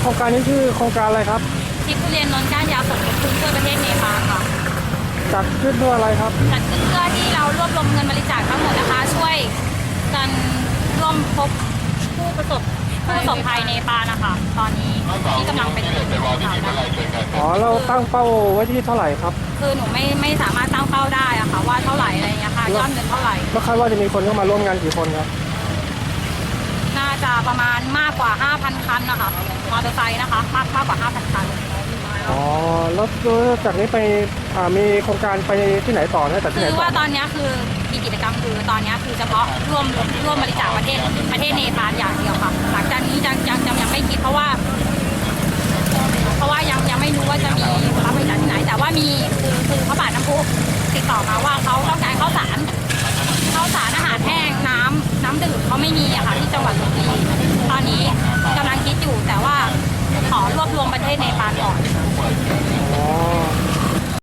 โครงการนี้ชื่อโครงการอะไรครับทิศทุเรียนนนท์ก้านยาวสมทบทุนช่วยประเทศเนปาลค่ะ จัดขึ้นเพื่ออะไรครับ จัดขึ้นเพื่อที่เรารวบรวมเงินบริจาคทั้งหมดนะคะ ช่วยกันร่วมพบผู้ประสบผู้ประสบภัยเนปาลนะคะ ตอนนี้ที่กำลังเป็นอยู่ค่ะอ๋อเราตั้งเป้าไว้ที่เท่าไหร่ครับ คือหนูไม่ไม่สามารถตั้งเป้าได้อะค่ะว่าเท่าไหร่อะไรอย่างเงี้ยค่ะยอดเงินเท่าไหร่ แล้วคาดว่าจะมีคนเข้ามาร่วมงานกี่คนครับน่า จะประมาณมากกว่า 5,000 คันนะคะมอเตอร์ไซค์นะคะมากมากกว่า 5,000 คัน อ๋อแล้วจากนี้ไปอ่ามีโครงการไปที่ไหนต่อนะจากที่คืไหนอต่อว่าตอนเนี้ยคือมีกิจกรรมคือตอนเนี้ยคือเฉพาะร่วมร่วมบริจาคประเทศประเทศเนปาลอย่างเดียวค่ะหลังจากนี้ยังยังยังยังไม่คิดเพราะว่า เพราะว่ายังยังไม่รู้ว่าจะมีรับบริจาคที่ไหน แต่ว่ามีคือคือพระบาทน้ำพุติดต่อมาว่าเขาต้องการข้าวสารข้าวสารอาหาร